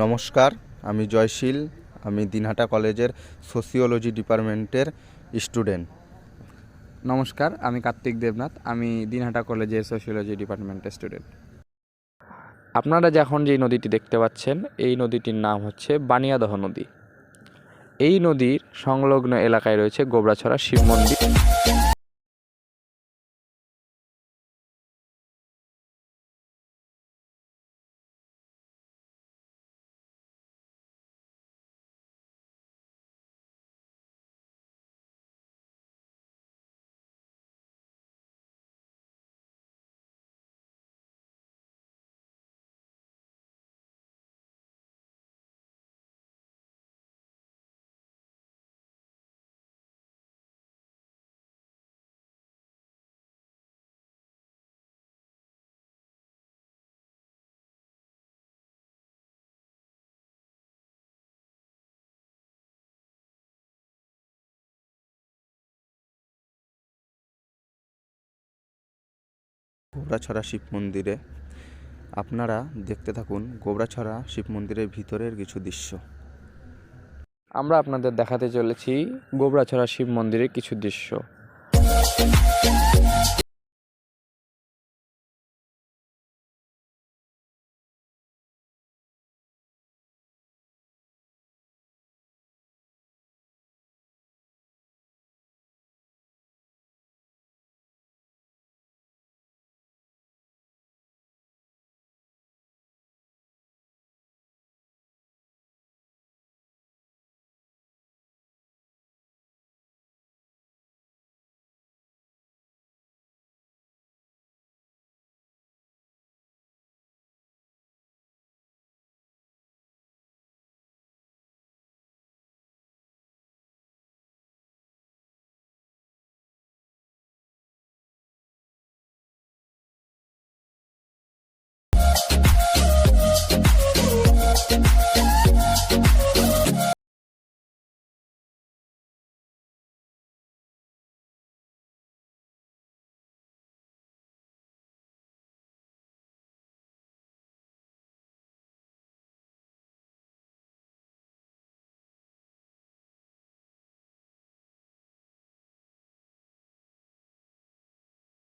নমস্কার, আমি জয়শীল, আমি দিনহাটা কলেজের সোসিওলজি ডিপার্টমেন্টের স্টুডেন্ট। নমস্কার, আমি কার্তিক দেবনাথ, আমি দিনহাটা কলেজের সোশিওলজি ডিপার্টমেন্টের স্টুডেন্ট। আপনারা যখন যে নদীটি দেখতে পাচ্ছেন, এই নদীটির নাম হচ্ছে বানিয়াদহ নদী। এই নদীর সংলগ্ন এলাকায় রয়েছে গোবরাছড়া শিব মন্দির। গোবরাছড়া শিব মন্দিরে। আপনারা দেখতে থাকুন গোবরাছড়া শিব মন্দিরের ভিতরের কিছু দৃশ্য। আমরা আপনাদের দেখাতে চলেছি গোবরাছড়া শিব মন্দিরের কিছু দৃশ্য।